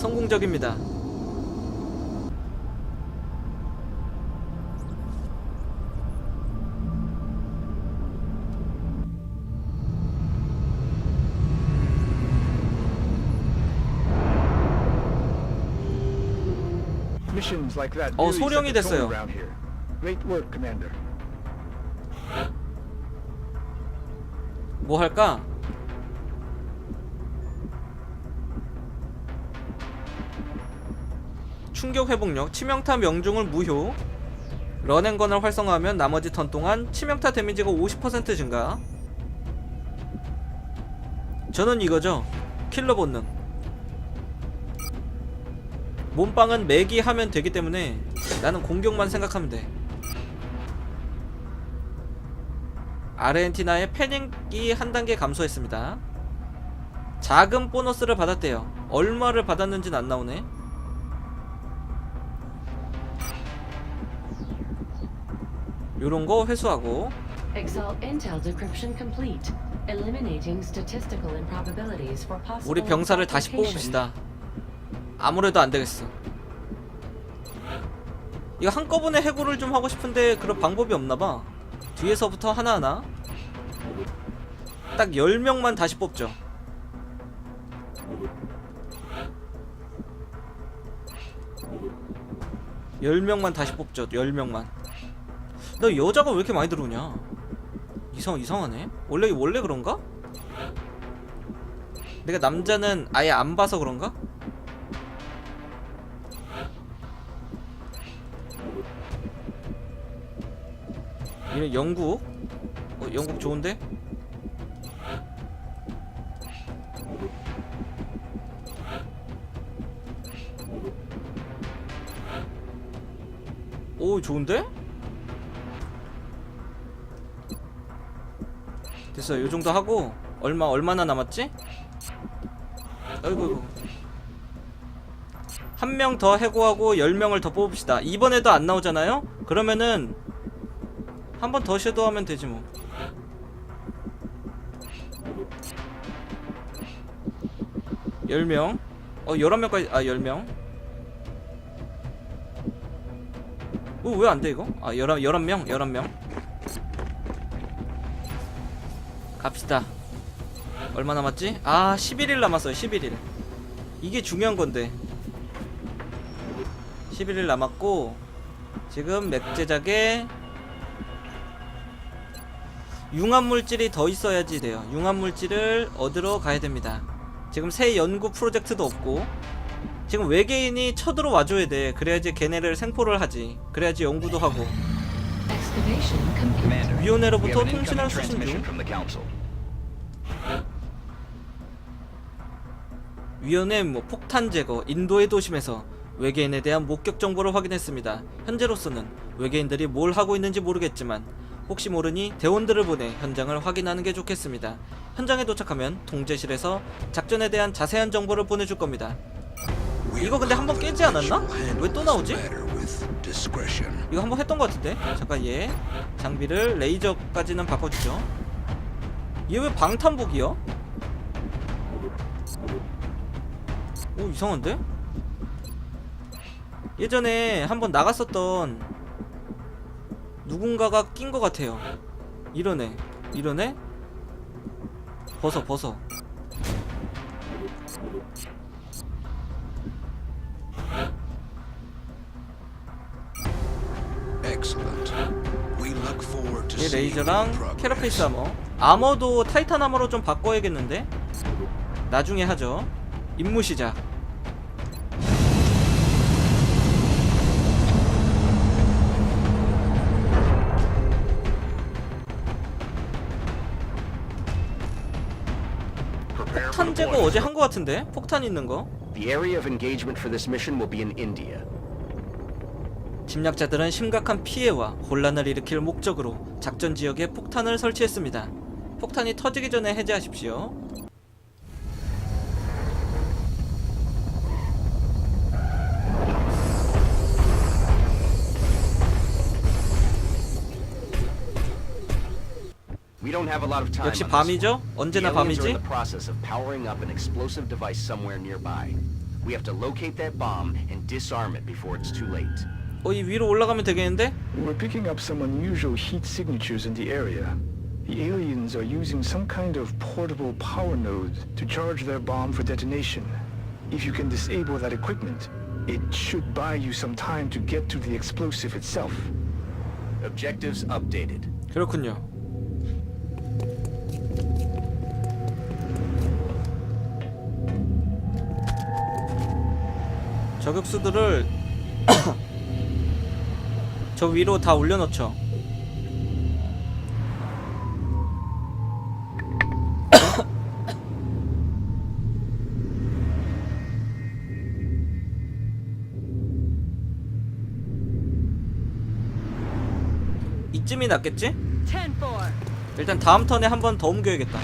성공적입니다. 어, 소령이 됐어요. 뭐 할까? 충격 회복력, 치명타 명중을 무효. 런앤건을 활성화하면 나머지 턴 동안 치명타 데미지가 50% 증가. 저는 이거죠. 킬러 본능. 몸빵은 매기 하면 되기 때문에 나는 공격만 생각하면 돼. 아르헨티나의 패닉이 한 단계 감소했습니다. 작은 보너스를 받았대요. 얼마를 받았는지는 안 나오네. 요런 거 회수하고 Exalt Intel decryption complete. Eliminating statistical improbabilities for possible 우리 병사를 다시. 뽑읍시다. 아무래도 안 되겠어. 이거 한꺼번에 해고를 좀 하고 싶은데 그런 방법이 없나 봐. 뒤에서부터 하나하나 딱 10명만 다시 뽑죠. 열 명만 다시 뽑죠. 열 명만. 너 여자가 왜 이렇게 많이 들어오냐? 이상 이상하네. 원래 원래 그런가? 내가 남자는 아예 안 봐서 그런가? 얘는 영국? 어, 영국 좋은데? 오, 좋은데? 됐어, 요 정도 하고 얼마 얼마나 남았지? 아이고. 한 명 더 해고하고 10명을 더 뽑읍시다. 이번에도 안 나오잖아요? 그러면은 한 번 더 섀도우하면 되지 뭐. 열명. 어 11명까지 아 10명. 어왜 안 돼 이거? 아 11, 11명? 11명 갑시다. 얼마 남았지? 아 11일 남았어요 11일 이게 중요한 건데. 11일 남았고 지금 맥 제작에 융합 물질이 더 있어야지 돼요. 융합 물질을 얻으러 가야 됩니다. 지금 새 연구 프로젝트도 없고. 지금 외계인이 쳐들어와 줘야 돼. 그래야지 걔네를 생포를 하지. 그래야지 연구도 하고 위원회로부터 통신을 수신 중. 위원회 뭐 폭탄 제거 인도의 도심에서 외계인에 대한 목격 정보를 확인했습니다. 현재로서는 외계인들이 뭘 하고 있는지 모르겠지만 혹시 모르니 대원들을 보내 현장을 확인하는 게 좋겠습니다. 현장에 도착하면 통제실에서 작전에 대한 자세한 정보를 보내줄 겁니다. 이거 근데 한 번 깨지 않았나? 왜 또 나오지? 이거 한번 했던 것 같은데? 잠깐 얘 장비를 레이저까지는 바꿔주죠. 얘 왜 방탄복이야? 오 이상한데? 예전에 한번 나갔었던 누군가가 낀 것 같아요 이러네 이러네 벗어 벗어 레이저랑. 캐러페이스 아머 아머도 타이탄 아머로 좀 바꿔야겠는데 나중에 하죠 임무 시작 폭탄 제거. 어제 한것 같은데 폭탄 있는 거 The area of engagement for this mission will be in India. 침략자들은 심각한 피해와 혼란을 일으킬 목적으로 작전 지역에 폭탄을 설치했습니다. 폭탄이 터지기 전에 해제하십시오. We don't have a lot of time. 역시 밤이죠? 언제나 밤이지? in the process of powering up an explosive device somewhere nearby. We have to locate that bomb and disarm it before it's too late. 어, 이 위로 올라가면 되겠는데? We're picking up some unusual heat signatures in the area. The aliens are using some kind of portable power node to charge their bomb for detonation. If you can disable that equipment, it should buy you some time to get to the explosive itself. Objectives updated. 그렇군요. 저격수들을 저 위로 다 올려놓죠. 이쯤이 낫겠지? 일단 다음 턴에 한 번 더 옮겨야겠다.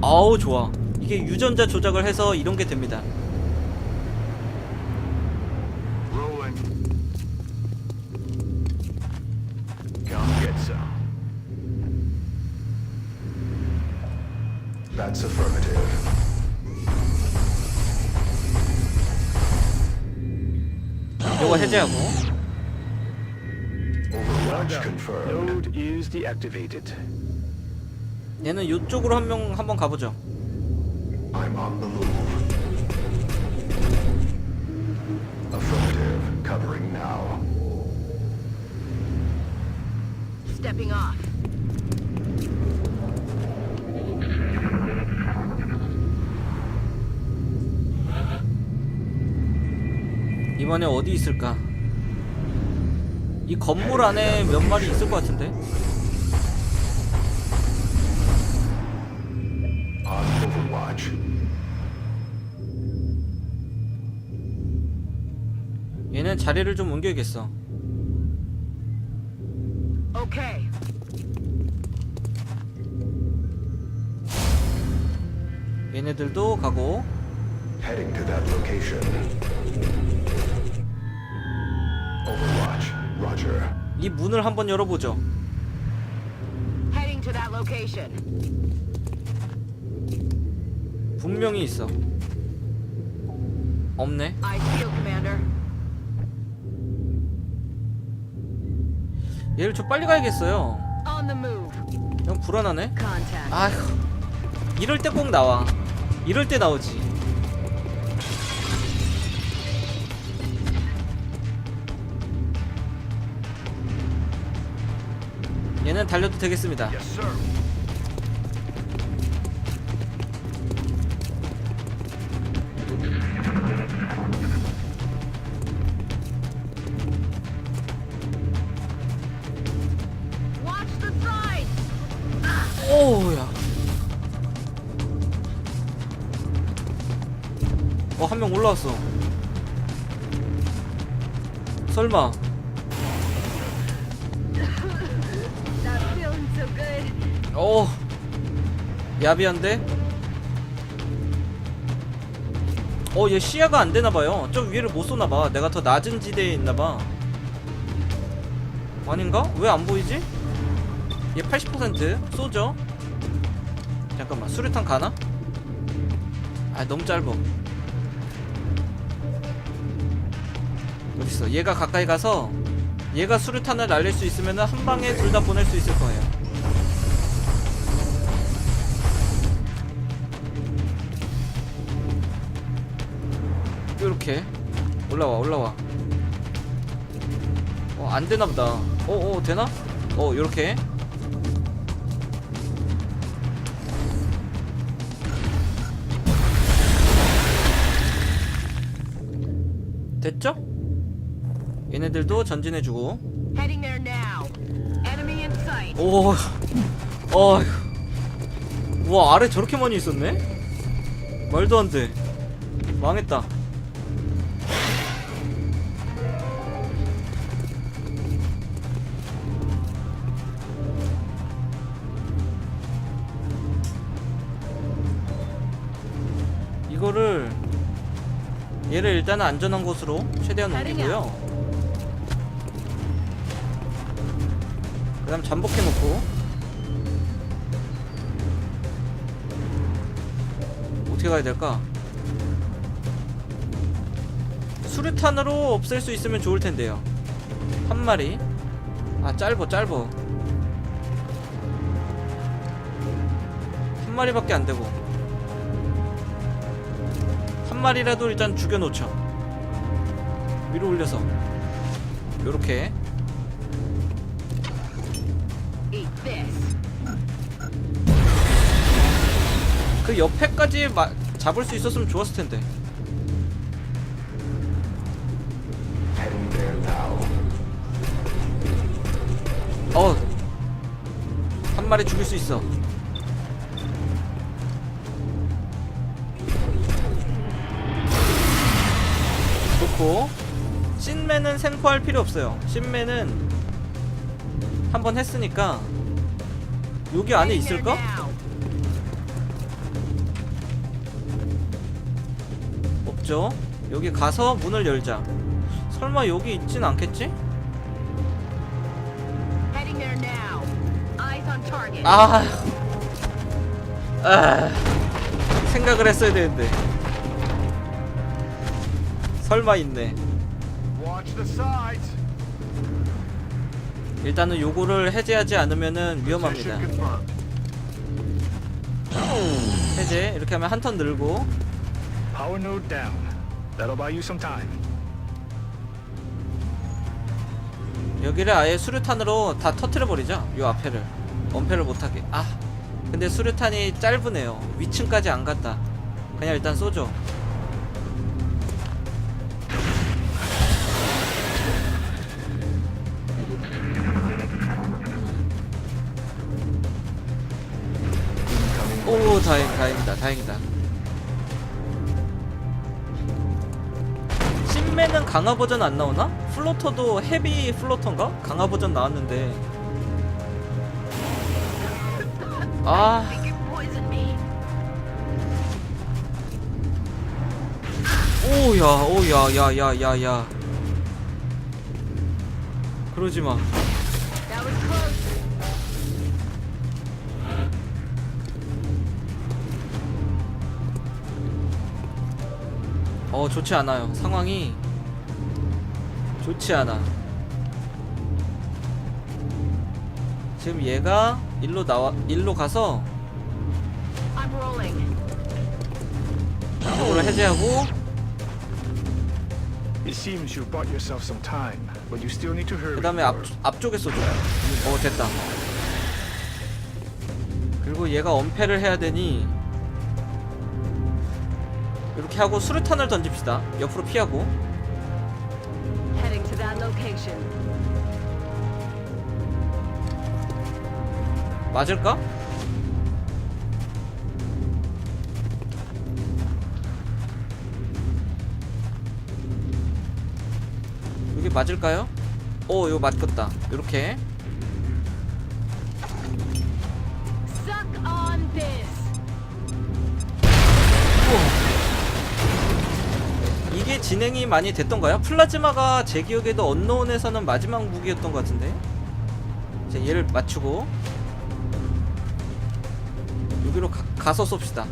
아우 좋아. 이게 유전자 조작을 해서 이런 게 됩니다. 해제하고 Overwatch confirmed. Node is deactivated. 얘는 이쪽으로 한 명 한번 가보죠. I'm on the move. Affirmative. Covering now. Stepping off. 이번에 어디 있을까? 이 건물 안에 몇 마리 있을 것 같은데? 얘는 자리를 좀 옮겨야겠어. Okay. 얘네들도 가고 Heading to that location. Overwatch. Roger. 이 문을 한번 열어보죠. Heading to that location. 분명히 있어. 없네. I feel, Commander. 얘를 좀 빨리 가야겠어요. On the move. 형 불안하네. 아휴. 이럴 때 꼭 나와. 이럴 때 나오지. 얘는 달려도 되겠습니다. 오야. 어, 한 명 올라왔어. 설마. 어. 야비한데? 어, 얘 시야가 안 되나봐요. 좀 위를 못 쏘나봐. 내가 더 낮은 지대에 있나봐. 아닌가? 왜 안 보이지? 얘 80% 쏘죠? 잠깐만, 수류탄 가나? 아, 너무 짧어. 어딨어? 얘가 가까이 가서 얘가 수류탄을 날릴 수 있으면 한 방에 둘 다 보낼 수 있을 거예요. 이렇게 올라와 올라와. 어 안되나보다. 어어 되나? 어 요렇게. 됐죠? 얘네들도 전진해주고. 오 어휴. 와 아래 저렇게 많이 있었네? 말도 안 돼. 망했다 일단은 안전한 곳으로 최대한 옮기고요 그 다음 잠복해놓고 어떻게 가야 될까? 수류탄으로 없앨 수 있으면 좋을 텐데요. 한 마리. 아 짧어 짧어. 한 마리밖에 안 되고. 한 마리라도 일단 죽여놓죠. 위로 올려서. 요렇게. 그 옆에까지 마, 잡을 수 있었으면 좋았을 텐데. 어. 한 마리 죽일 수 있어. 좋고. 신맨은 생포할 필요 없어요. 신맨은 한 번 했으니까 여기 안에 있을까? 없죠. 여기 가서 문을 열자. 설마 여기 있진 않겠지? 아, 아, 생각을 했어야 되는데. 설마 있네. 일단은 요거를 해제하지 않으면은 위험합니다. 해제 이렇게 하면 한 턴 늘고. 여기를 아예 수류탄으로 다 터트려 버리자. 요 앞에를 엄폐를 못하게. 아, 근데 수류탄이 짧으네요. 위층까지 안 갔다. 그냥 일단 쏘죠. 다행, 다행이다, 다행이다. 신맨은 강화 버전 안 나오나? 플로터도 헤비 플로터인가? 강화 버전 나왔는데. 아. 오야, 오야, 야, 야, 야, 야. 그러지 마. 어, 좋지 않아요. 상황이 좋지 않아. 지금 얘가 일로 나와, 일로 가서 I'm rolling. 이거를 해제하고 It seems you've bought yourself some time, but you still need to hurry. 그 다음에 앞, 앞쪽에 쏘죠. 어, 됐다. 그리고 얘가 엄폐를 해야 되니 이렇게 하고 수류탄을 던집시다. 옆으로 피하고. 맞을까? 여기 맞을까요? 오, 이거 맞겠다. 이렇게. 이게 진행이 많이 됐던가요? 플라즈마가 제 기억에도 언노운에서는 마지막 무기였던 것 같은데. 자, 얘를 맞추고 여기로 가, 가서 쏩시다.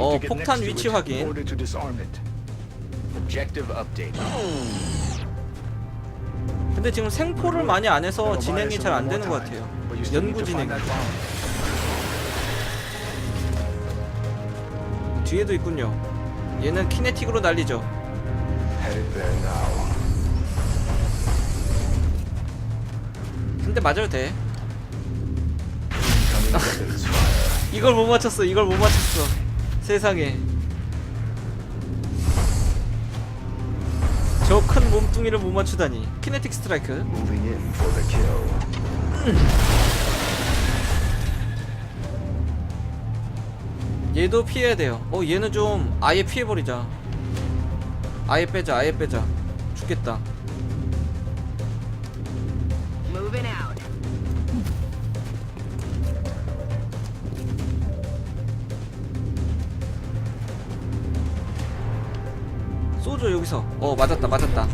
어, 폭탄 위치 확인. 근데 지금 생포를 많이 안 해서 진행이 잘 안 되는 것 같아요. 연구 진행. 뒤에도 있군요. 얘는 키네틱으로 날리죠. 대 맞아도 돼. 이걸 못 맞췄어. 이걸 못 맞췄어. 세상에. 저 큰 몸뚱이를 못 맞추다니. 키네틱 스트라이크. 얘도 피해야 돼요. 어, 얘는 좀 아예 피해버리자. 아예 빼자. 아예 빼자. 죽겠다. 쏘죠 여기서. 어, 맞았다. 맞았다.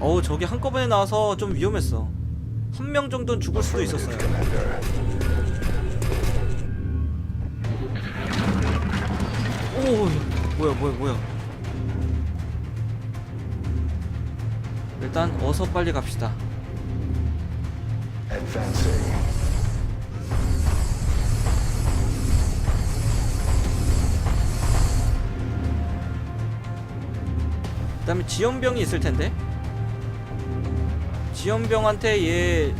어우, 저기 한꺼번에 나와서 좀 위험했어. 한 명 정도는 죽을 수도 있었어요. 오 뭐야 뭐야 뭐야 일단 어서 빨리 갑시다 Advancing. 그 다음에 지연병이 있을 텐데 지연병한테 얘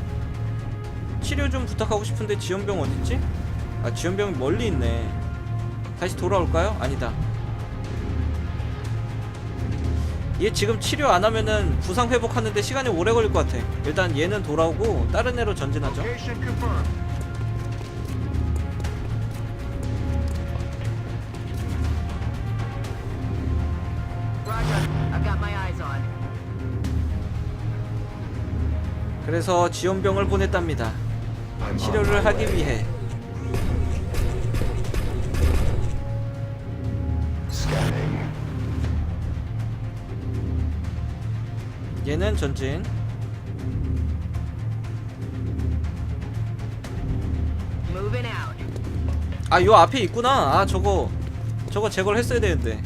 치료 좀 부탁하고 싶은데 지연병 어딨지? 아 지연병이 멀리 있네. 다시 돌아올까요? 아니다. 얘 지금 치료 안 하면은 부상 회복하는데 시간이 오래 걸릴 것 같아. 일단 얘는 돌아오고 다른 애로 전진하죠 그래서 지연병을 보냈답니다 치료를 하기. 위해. 얘는 전진. 아 요 앞에 있구나 아 저거 저거 제거를 했어야 되는데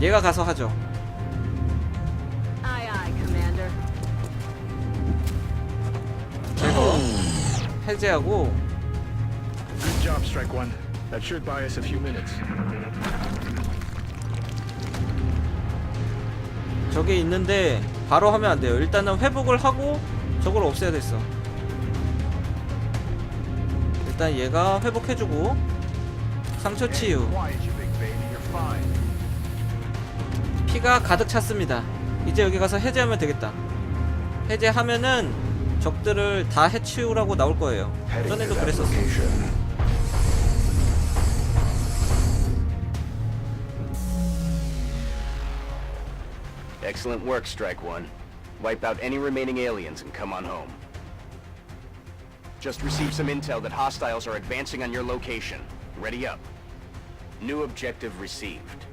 얘가 가서 하죠 해제하고 Good job, Strike One. That should buy us a few minutes. 저게 있는데 바로 하면 안 돼요. 일단은 회복을 하고 저걸 없애야 됐어. 일단 얘가 회복해주고 상처 치유. 피가 가득 찼습니다. 이제 여기 가서 해제하면 되겠다. 해제하면은 적들을 다 해치우라고 나올 거예요 전에도 그랬었어. Excellent work, Strike One. Wipe out any remaining aliens and come on home. Just received some intel that hostiles are advancing on your location. Ready up. New objective received.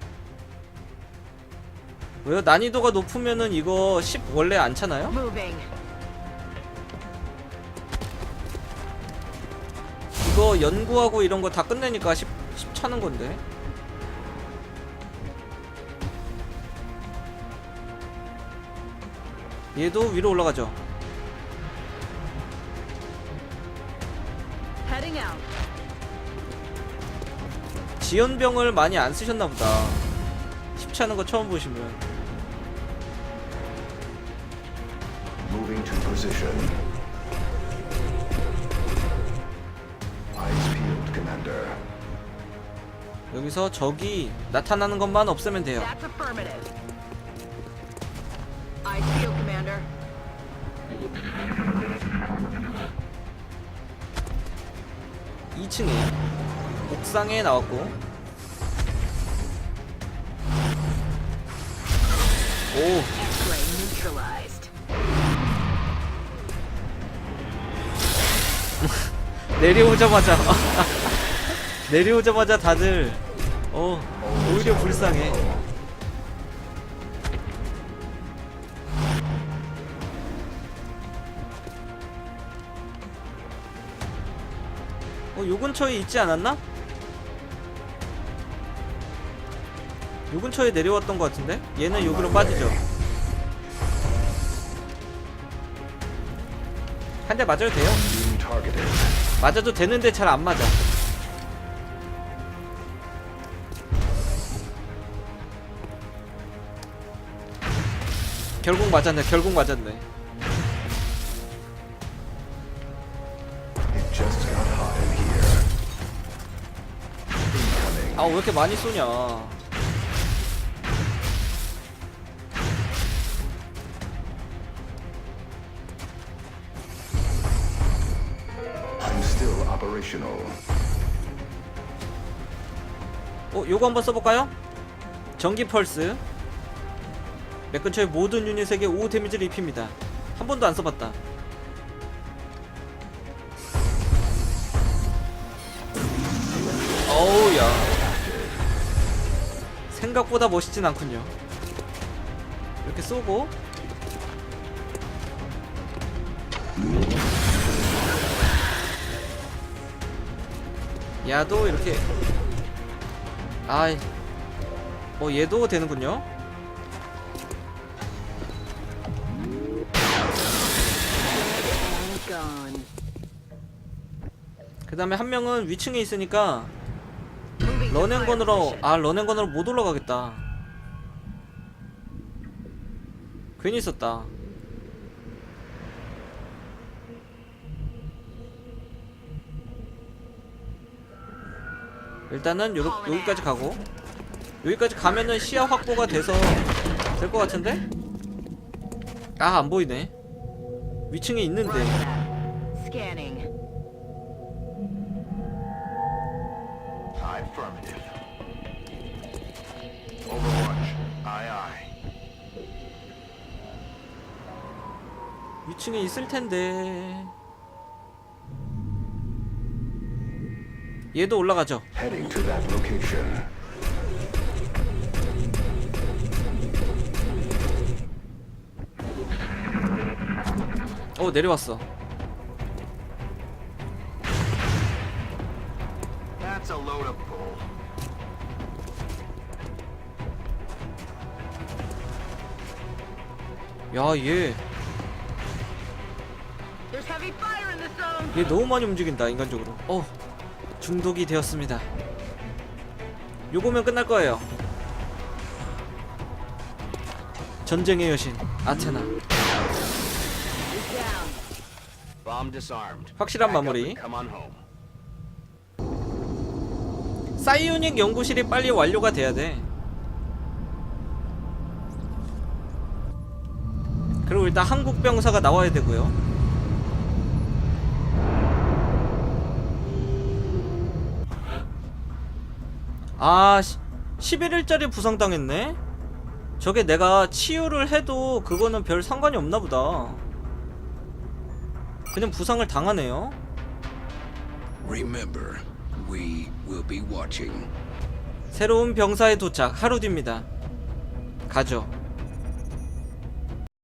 왜요? 난이도가 높으면은 이거 10 원래 안 차나요? Moving. 이거 연구하고 이런 거 다 끝내니까 10, 10 차는 건데. 얘도 위로 올라가죠. 지연병을 많이 안 쓰셨나 보다. 10 차는 거 처음 보시면. 여기서 적이 나타나는 것만 없으면 돼요. That's affirmative. Eyes peeled, Commander. 이 2층에 옥상에 나왔고 오. 내려오자마자 내려오자마자 다들 어 오히려 불쌍해 어 요 근처에 있지 않았나? 요 근처에 내려왔던 것 같은데 얘는 여기로 빠지죠 한 대 맞아도 돼요. 맞아도 되는데 잘 안 맞아. 결국 맞았네. 결국 맞았네. 아 왜 이렇게 많이 쏘냐? 어 요거 한번 써볼까요? 전기 펄스. 맥 근처의 모든 유닛에게 5 데미지를 입힙니다. 한 번도 안 써봤다. 어우야. 생각보다 멋있진 않군요. 이렇게 쏘고 야도 이렇게 아이 어 얘도 되는군요 그 다음에 한 명은 위층에 있으니까 런앤건으로. 아 런앤건으로 못 올라가겠다. 괜히 있었다. 일단은 요, 여기까지 가고. 여기까지 가면은 시야 확보가 돼서 될 것 같은데? 아 안 보이네. 위층에 있는데 2층에 있을 텐데. 얘도 올라가죠. 어 내려왔어. 야, 얘 얘 너무 많이 움직인다 인간적으로. 어 중독이 되었습니다. 요거면 끝날 거예요. 전쟁의 여신 아테나. 확실한 마무리. 사이오닉 연구실이 빨리 완료가 돼야 돼. 그리고 일단 한국 병사가 나와야 되고요 아 11일짜리 부상당했네? 저게 내가 치유를 해도 그거는 별 상관이 없나 보다. 그냥 부상을 당하네요. Remember, we will be watching. 새로운 병사의 도착 하루 뒤입니다. 가죠